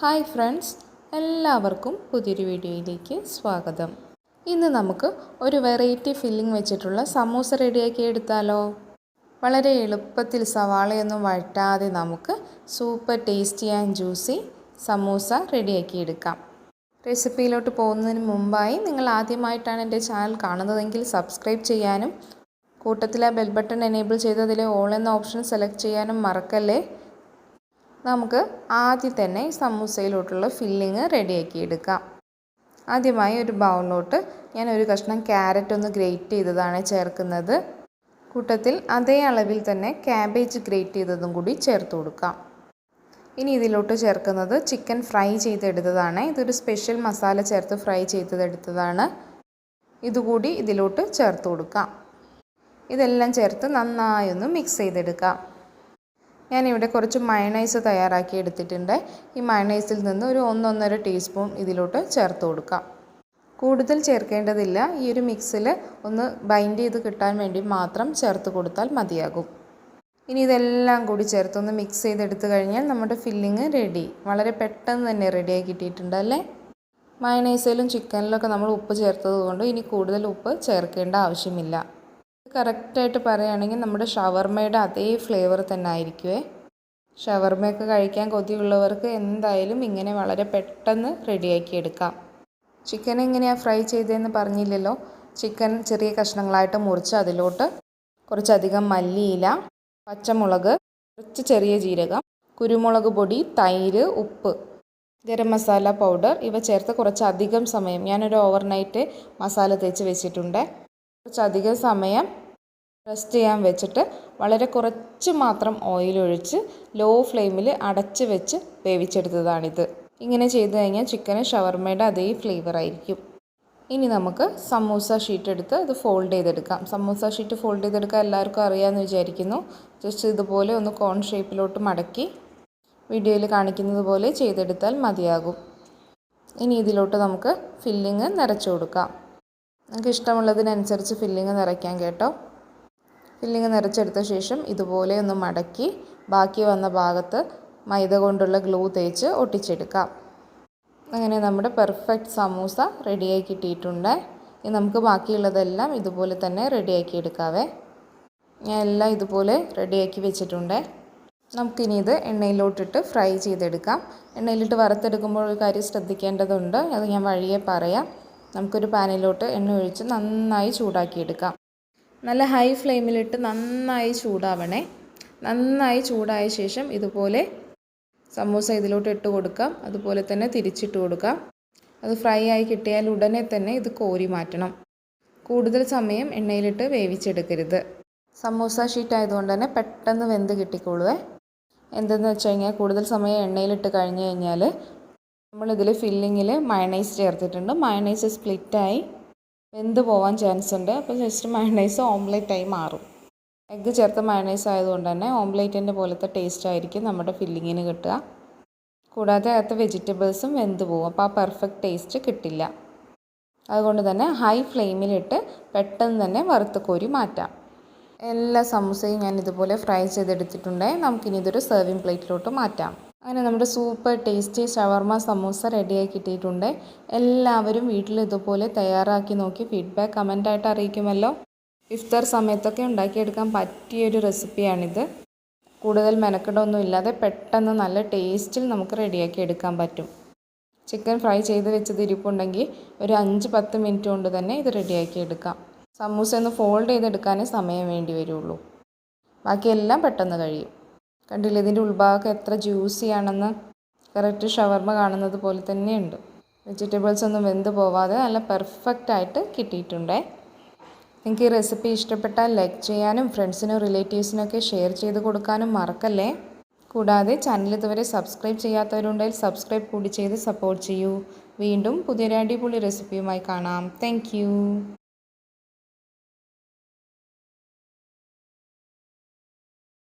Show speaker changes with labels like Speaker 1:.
Speaker 1: Hi friends എല്ലാവർക്കും പുതിയൊരു വീഡിയോയിലേക്ക് സ്വാഗതം. ഇന്ന് നമുക്ക് ഒരു വെറൈറ്റി ഫില്ലിംഗ് വെച്ചിട്ടുള്ള സമൂസ റെഡിയാക്കി എടുത്താലോ? വളരെ എളുപ്പത്തിൽ സവാളയൊന്നും വഴറ്റാതെ നമുക്ക് super tasty and juicy samosa റെഡിയാക്കി എടുക്കാം. റെസിപ്പിയിലോട്ട് പോകുന്നതിന് മുമ്പായി നിങ്ങൾ ആദ്യമായിട്ടാണ് എന്റെ ചാനൽ കാണുന്നതെങ്കിൽ സബ്സ്ക്രൈബ് ചെയ്യാനും കൂട്ടത്തിലെ ബെൽ ബട്ടൺ എനേബിൾ ചെയ്തതിലെ ഓൾ എന്ന ഓപ്ഷൻ സെലക്ട് ചെയ്യാനും മറക്കല്ലേ? നമുക്ക് ആദ്യം തന്നെ സമൂസയിലോട്ടുള്ള ഫില്ലിങ് റെഡിയാക്കി എടുക്കാം. ആദ്യമായി ഒരു ബൗളിലോട്ട് ഞാൻ ഒരു കഷ്ണം ക്യാരറ്റ് ഒന്ന് ഗ്രേറ്റ് ചെയ്തതാണ് ചേർക്കുന്നത്. കൂട്ടത്തിൽ അതേ അളവിൽ തന്നെ ക്യാബേജ് ഗ്രേറ്റ് ചെയ്തതും കൂടി ചേർത്ത് കൊടുക്കാം. ഇനി ഇതിലോട്ട് ചേർക്കുന്നത് ചിക്കൻ ഫ്രൈ ചെയ്തെടുത്തതാണ്. ഇതൊരു സ്പെഷ്യൽ മസാല ചേർത്ത് ഫ്രൈ ചെയ്തെടുത്തതാണ്. ഇതുകൂടി ഇതിലോട്ട് ചേർത്ത് കൊടുക്കാം. ഇതെല്ലാം ചേർത്ത് നന്നായൊന്ന് മിക്സ് ചെയ്തെടുക്കാം. ഞാനിവിടെ കുറച്ച് മയണൈസ് തയ്യാറാക്കി എടുത്തിട്ടുണ്ട്. ഈ മയണൈസിൽ നിന്ന് ഒരു ഒന്നൊന്നര ടീസ്പൂൺ ഇതിലോട്ട് ചേർത്ത് കൊടുക്കാം. കൂടുതൽ ചേർക്കേണ്ടതില്ല. ഈ ഒരു മിക്സിൽ ഒന്ന് ബൈൻഡ് ചെയ്ത് കിട്ടാൻ വേണ്ടി മാത്രം ചേർത്ത് കൊടുത്താൽ മതിയാകും. ഇനി ഇതെല്ലാം കൂടി ചേർത്തൊന്ന് മിക്സ് ചെയ്തെടുത്ത് കഴിഞ്ഞാൽ നമ്മുടെ ഫില്ലിങ് റെഡി. വളരെ പെട്ടെന്ന് തന്നെ റെഡിയായി കിട്ടിയിട്ടുണ്ട് അല്ലേ? മയണൈസിലും ചിക്കനിലൊക്കെ നമ്മൾ ഉപ്പ് ചേർത്തത് കൊണ്ട് ഇനി കൂടുതൽ ഉപ്പ് ചേർക്കേണ്ട ആവശ്യമില്ല. കറക്റ്റായിട്ട് പറയുകയാണെങ്കിൽ നമ്മുടെ ഷവർമയുടെ അതേ ഫ്ലേവർ തന്നെ ആയിരിക്കുമേ ഷവർമയൊക്കെ കഴിക്കാൻ കൊതിയുള്ളവർക്ക് എന്തായാലും ഇങ്ങനെ വളരെ പെട്ടെന്ന് റെഡിയാക്കി എടുക്കാം. ചിക്കൻ എങ്ങനെയാണ് ഫ്രൈ ചെയ്തതെന്ന് പറഞ്ഞില്ലല്ലോ. ചിക്കൻ ചെറിയ കഷ്ണങ്ങളായിട്ട് മുറിച്ച് അതിലോട്ട് കുറച്ചധികം മല്ലിയില പച്ചമുളക് കുറച്ച് ചെറിയ ജീരകം കുരുമുളക് പൊടി തൈര് ഉപ്പ് ഗരം മസാല പൗഡർ ഇവ ചേർത്ത് കുറച്ചധികം സമയം ഞാനൊരു ഓവർനൈറ്റ് മസാല തേച്ച് വെച്ചിട്ടുണ്ട്. കുറച്ചധികം സമയം റെസ്റ്റ് ചെയ്യാൻ വെച്ചിട്ട് വളരെ കുറച്ച് മാത്രം ഓയിൽ ഒഴിച്ച് ലോ ഫ്ലെയിമിൽ അടച്ച് വെച്ച് വേവിച്ചെടുത്തതാണിത്. ഇങ്ങനെ ചെയ്തു കഴിഞ്ഞാൽ ചിക്കന് ഷവർമയുടെ അതേ ഫ്ലേവർ ആയിരിക്കും. ഇനി നമുക്ക് സമൂസ ഷീറ്റ് എടുത്ത് അത് ഫോൾഡ് ചെയ്തെടുക്കാം. സമൂസ ഷീറ്റ് ഫോൾഡ് ചെയ്തെടുക്കാൻ എല്ലാവർക്കും അറിയാമെന്ന് വിചാരിക്കുന്നു. ജസ്റ്റ് ഇതുപോലെ ഒന്ന് കോൺ ഷേപ്പിലോട്ട് മടക്കി വീഡിയോയിൽ കാണിക്കുന്നത് പോലെ ചെയ്തെടുത്താൽ മതിയാകും. ഇനി ഇതിലോട്ട് നമുക്ക് ഫില്ലിങ് നിറച്ചു കൊടുക്കാം. നിങ്ങൾക്ക് ഇഷ്ടമുള്ളതിനനുസരിച്ച് ഫില്ലിങ് നിറയ്ക്കാം കേട്ടോ. ഫില്ലിങ് നിറച്ചെടുത്ത ശേഷം ഇതുപോലെ ഒന്ന് മടക്കി ബാക്കി വന്ന ഭാഗത്ത് മൈദ കൊണ്ടുള്ള ഗ്ലൂ തേച്ച് ഒട്ടിച്ചെടുക്കാം. അങ്ങനെ നമ്മുടെ പെർഫെക്റ്റ് സമൂസ റെഡിയായി കിട്ടിയിട്ടുണ്ട്. ഇനി നമുക്ക് ബാക്കിയുള്ളതെല്ലാം ഇതുപോലെ തന്നെ റെഡിയാക്കി എടുക്കാവേ. ഞാൻ എല്ലാം ഇതുപോലെ റെഡിയാക്കി വെച്ചിട്ടുണ്ട്. നമുക്കിനി ഇത് എണ്ണയിലോട്ടിട്ട് ഫ്രൈ ചെയ്തെടുക്കാം. എണ്ണയിലിട്ട് വറുത്തെടുക്കുമ്പോൾ ഒരു കാര്യം ശ്രദ്ധിക്കേണ്ടതുണ്ട്. അത് ഞാൻ വഴിയെ പറയാം. നമുക്കൊരു പാനിലോട്ട് എണ്ണ ഒഴിച്ച് നന്നായി ചൂടാക്കിയെടുക്കാം. നല്ല ഹൈ ഫ്ലെയിമിലിട്ട് നന്നായി ചൂടാവണേ. നന്നായി ചൂടായ ശേഷം ഇതുപോലെ സമൂസ ഇതിലോട്ട് ഇട്ട് കൊടുക്കാം. അതുപോലെ തന്നെ തിരിച്ചിട്ട് കൊടുക്കാം. അത് ഫ്രൈ ആയി കിട്ടിയാൽ ഉടനെ തന്നെ ഇത് കോരി മാറ്റണം. കൂടുതൽ സമയം എണ്ണയിലിട്ട് വേവിച്ചെടുക്കരുത്. സമൂസ ഷീറ്റ് ആയതുകൊണ്ട് തന്നെ പെട്ടെന്ന് വെന്ത് കിട്ടിക്കോളുവേ. എന്തെന്ന് വെച്ച് കഴിഞ്ഞാൽ കൂടുതൽ സമയം എണ്ണയിലിട്ട് കഴിഞ്ഞ് കഴിഞ്ഞാൽ നമ്മളിതിൽ ഫില്ലിങ്ങിൽ മയണൈസ് ചേർത്തിട്ടുണ്ട്. മയണൈസ് സ്പ്ലിറ്റായി വെന്ത് പോകാൻ ചാൻസ് ഉണ്ട്. അപ്പോൾ ജസ്റ്റ് മയണൈസ് ഓംലെറ്റായി മാറും. എഗ്ഗ് ചേർത്ത മയണൈസ് ആയതുകൊണ്ട് തന്നെ ഓംലേറ്റിന്റെ പോലത്തെ ടേസ്റ്റ് ആയിരിക്കും നമ്മുടെ ഫില്ലിങ്ങിന് കിട്ടുക. കൂടാതെ അകത്ത് വെജിറ്റബിൾസും വെന്ത് പോകും അപ്പോൾ ആ പെർഫെക്റ്റ് ടേസ്റ്റ് കിട്ടില്ല. അതുകൊണ്ട് തന്നെ ഹൈ ഫ്ലെയിമിലിട്ട് പെട്ടെന്ന് തന്നെ വറുത്ത് കോരി മാറ്റാം. എല്ലാ സമൂസയും ഞാൻ ഇതുപോലെ ഫ്രൈ ചെയ്തെടുത്തിട്ടുണ്ടെങ്കിൽ നമുക്കിനി ഇതൊരു സെർവിങ് പ്ലേറ്റിലോട്ട് മാറ്റാം. അങ്ങനെ നമ്മുടെ സൂപ്പർ ടേസ്റ്റി ഷവർമ സമൂസ റെഡിയായി കിട്ടിയിട്ടുണ്ട്. എല്ലാവരും വീട്ടിൽ ഇതുപോലെ തയ്യാറാക്കി നോക്കി ഫീഡ്ബാക്ക് കമന്റായിട്ട് അറിയിക്കുമല്ലോ. ഇഫ്താർ സമയത്തൊക്കെ ഉണ്ടാക്കിയെടുക്കാൻ പറ്റിയൊരു റെസിപ്പിയാണിത്. കൂടുതൽ മെനക്കെടൊന്നും ഇല്ലാതെ പെട്ടെന്ന് നല്ല ടേസ്റ്റിൽ നമുക്ക് റെഡിയാക്കി എടുക്കാൻ പറ്റും. ചിക്കൻ ഫ്രൈ ചെയ്ത് വെച്ചത് ഇരിപ്പുണ്ടെങ്കിൽ ഒരു അഞ്ച് പത്ത് മിനിറ്റ് കൊണ്ട് തന്നെ ഇത് റെഡിയാക്കി എടുക്കാം. സമൂസ ഒന്ന് ഫോൾഡ് ചെയ്തെടുക്കാനേ സമയം വേണ്ടി വരുള്ളൂ. ബാക്കിയെല്ലാം പെട്ടെന്ന് കഴിയും. കണ്ടില്ല ഇതിന്റെ ഉൾഭാഗം എത്ര ജ്യൂസി ആണെന്ന്. കറക്റ്റ് ഷവർമ കാണുന്നത് പോലെ തന്നെയുണ്ട്. വെജിറ്റബിൾസ് ഒന്നും വെന്ത് പോവാതെ നല്ല പെർഫെക്റ്റ് ആയിട്ട് കിട്ടിയിട്ടുണ്ടേ. നിങ്ങൾക്ക് ഈ റെസിപ്പി ഇഷ്ടപ്പെട്ടാൽ ലൈക്ക് ചെയ്യാനും ഫ്രണ്ട്സിനും റിലേറ്റീവ്സിനൊക്കെ ഷെയർ ചെയ്ത് കൊടുക്കാനും മറക്കല്ലേ. കൂടാതെ ചാനൽ ഇതുവരെ സബ്സ്ക്രൈബ് ചെയ്യാത്തവരുണ്ടെങ്കിൽ സബ്സ്ക്രൈബ് കൂടി ചെയ്ത് സപ്പോർട്ട് ചെയ്യൂ. വീണ്ടും പുതിയൊരു അടിപൊളി റെസിപ്പിയുമായി കാണാം. താങ്ക്